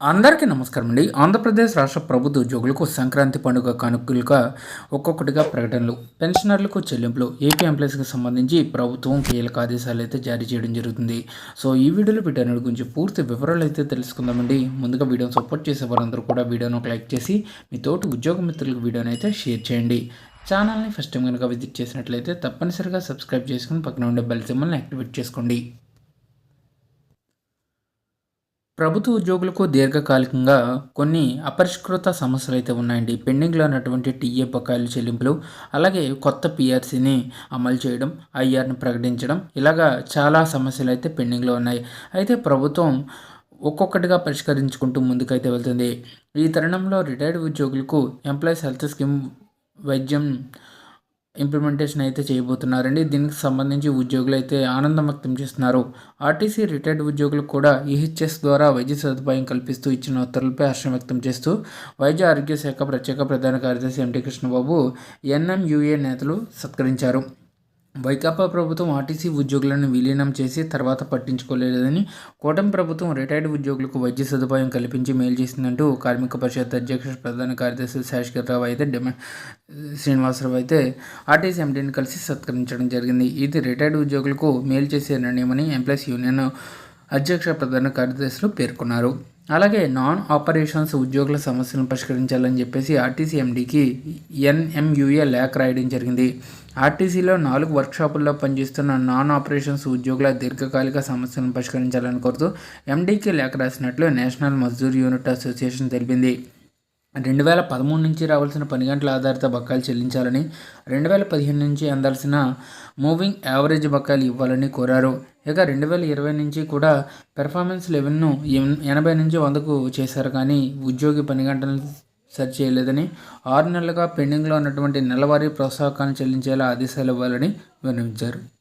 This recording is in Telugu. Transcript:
అందరికీ నమస్కారం అండి ఆంధ్రప్రదేశ్ రాష్ట్ర ప్రభుత్వ ఉద్యోగులకు సంక్రాంతి పండుగ కానుకలుగా ఒక్కొక్కటిగా ప్రకటనలు పెన్షనర్లకు చెల్లింపులు ఏపీ ఎంప్లాయీస్కి సంబంధించి ప్రభుత్వం కీలక ఆదేశాలు అయితే జారీ చేయడం జరుగుతుంది. సో ఈ వీడియోలో వీటన్నిటి గురించి పూర్తి వివరాలు అయితే తెలుసుకుందామండి. ముందుగా వీడియోని సపోర్ట్ చేసే వారందరూ కూడా వీడియోను ఒక లైక్ చేసి మీ తోటి ఉద్యోగ మిత్రులకు వీడియోని అయితే షేర్ చేయండి. ఛానల్ని ఫస్ట్ టైం కనుక విజిట్ చేసినట్లయితే తప్పనిసరిగా సబ్స్క్రైబ్ చేసుకుని పక్కన ఉండే బెల్ సింబల్ని యాక్టివేట్ చేసుకోండి. ప్రభుత్వ ఉద్యోగులకు దీర్ఘకాలికంగా కొన్ని అపరిష్కృత సమస్యలు అయితే ఉన్నాయండి. పెండింగ్లో ఉన్నటువంటి టీఏ బకాయిల చెల్లింపులు అలాగే కొత్త పిఆర్సీని అమలు చేయడం ఐఆర్ని ప్రకటించడం ఇలాగా చాలా సమస్యలు అయితే పెండింగ్లో ఉన్నాయి. అయితే ప్రభుత్వం ఒక్కొక్కటిగా పరిష్కరించుకుంటూ ముందుకైతే వెళ్తుంది. ఈ తరుణంలో రిటైర్డ్ ఉద్యోగులకు ఎంప్లాయీస్ హెల్త్ స్కీమ్ వైద్యం ఇంప్లిమెంటేషన్ అయితే చేయబోతున్నారండి. దీనికి సంబంధించి ఉద్యోగులు అయితే ఆనందం వ్యక్తం చేస్తున్నారు. ఆర్టీసీ రిటైర్డ్ ఉద్యోగులకు కూడా ఈహెచ్ఎస్ ద్వారా వైద్య సదుపాయం కల్పిస్తూ ఇచ్చిన ఉత్తర్వులపై హర్షం వ్యక్తం చేస్తూ వైద్య ఆరోగ్య శాఖ ప్రత్యేక ప్రధాన కార్యదర్శి ఎంటీ కృష్ణబాబు ఎన్ఎంయుఏ నేతలు సత్కరించారు. వైకాపా ప్రభుత్వం ఆర్టీసీ ఉద్యోగులను విలీనం చేసి తర్వాత పట్టించుకోలేదని కూటమి ప్రభుత్వం రిటైర్డ్ ఉద్యోగులకు వైద్య సదుపాయం కల్పించి మేలు చేసిందంటూ కార్మిక పరిషత్ అధ్యక్ష ప్రధాన కార్యదర్శి శేషగిరిరావు అయితే డిమాండ్ శ్రీనివాసరావు అయితే ఆర్టీసీ ఎండీని కలిసి సత్కరించడం జరిగింది. ఇది రిటైర్డ్ ఉద్యోగులకు మేలు చేసే నిర్ణయమని ఎంప్లాయీస్ యూనియన్ అధ్యక్ష ప్రధాన కార్యదర్శులు పేర్కొన్నారు. అలాగే నాన్ ఆపరేషన్స్ ఉద్యోగుల సమస్యలను పరిష్కరించాలని చెప్పేసి ఆర్టీసీ ఎండీకి ఎన్ఎంయుఏ లేఖ రాయడం జరిగింది. ఆర్టీసీలో నాలుగు వర్క్షాపుల్లో పనిచేస్తున్న నాన్ ఆపరేషన్స్ ఉద్యోగుల దీర్ఘకాలిక సమస్యలను పరిష్కరించాలని కోరుతూ ఎండీకి లేఖ రాసినట్లు నేషనల్ మజ్దూర్ యూనిట్ అసోసియేషన్ తెలిపింది. రెండు వేల పదమూడు నుంచి రావాల్సిన పని గంటల ఆధారిత బకాయిలు చెల్లించాలని రెండు వేల పదిహేను నుంచి అందాల్సిన మూవింగ్ యావరేజ్ బకాయిలు ఇవ్వాలని కోరారు. ఇక రెండు వేల ఇరవై నుంచి కూడా పెర్ఫార్మెన్స్ లెవెల్ను ఎనభై నుంచి వందకు చేశారు కానీ ఉద్యోగి పని గంటలు సరి చేయలేదని ఆరు నెలలుగా పెండింగ్లో ఉన్నటువంటి నెలవారీ ప్రోత్సాహకాలను చెల్లించేలా ఆదేశాలు ఇవ్వాలని విన్నవించారు.